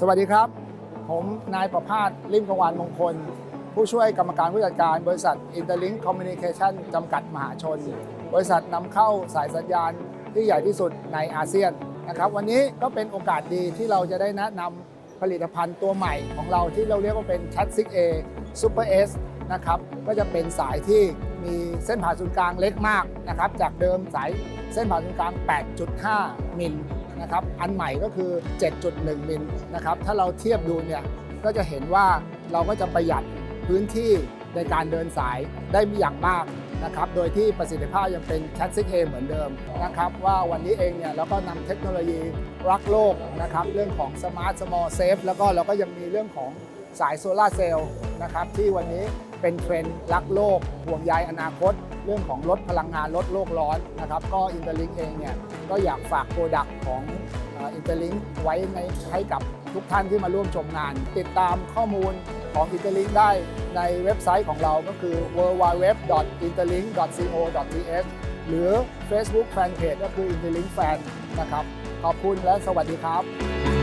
สวัสดีครับ ผมนายประภาสลิมกวานมงคล ผู้ช่วยกรรมการผู้จัดการบริษัท Interlink Communication จำกัดมหาชน บริษัทนำเข้าสายสัญญาณที่ใหญ่ที่สุดในอาเซียนนะครับวันนี้ก็เป็นโอกาสดีที่เราจะได้แนะนำผลิตภัณฑ์ตัวใหม่ของเราที่เราเรียกว่าเป็น Cat 6A Super S นะครับก็จะเป็นสายที่ มีเส้นผ่าศูนย์กลางเล็กมากนะครับจากเดิมสายเส้นผ่าศูนย์กลาง 8.5 มิลนะครับอันใหม่ก็คือ 7.1 มิลนะครับถ้าเราเทียบดูเนี่ยก็จะเห็นว่าเราก็จะประหยัดพื้นที่ในการเดินสายได้อย่างมากนะครับ โดยที่ประสิทธิภาพยังเป็น Cat 6A เอเหมือนเดิมนะครับ ว่าวันนี้เองเนี่ยเราก็นำเทคโนโลยีรักโลกนะครับ เรื่องของ Smart Small Safe แล้วก็เราก็ยังมีเรื่องของ สายโซลาร์เซลล์นะครับที่วันนี้เป็นเทรนด์รักโลกห่วงใยอนาคต เรื่องของลดพลังงานลดโลกร้อนนะครับก็อินเตอร์ลิงเองเนี่ยก็อยากฝากโปรดักต์ของอินเตอร์ลิงไว้ในให้กับทุกท่านที่มาร่วมชมงาน ติดตามข้อมูลของอินเตอร์ลิงได้ในเว็บไซต์ของเราก็คือ www.interlink.co.th หรือ Facebook Fanpage ก็คือ Interlink Fan นะครับ ขอบคุณและสวัสดีครับ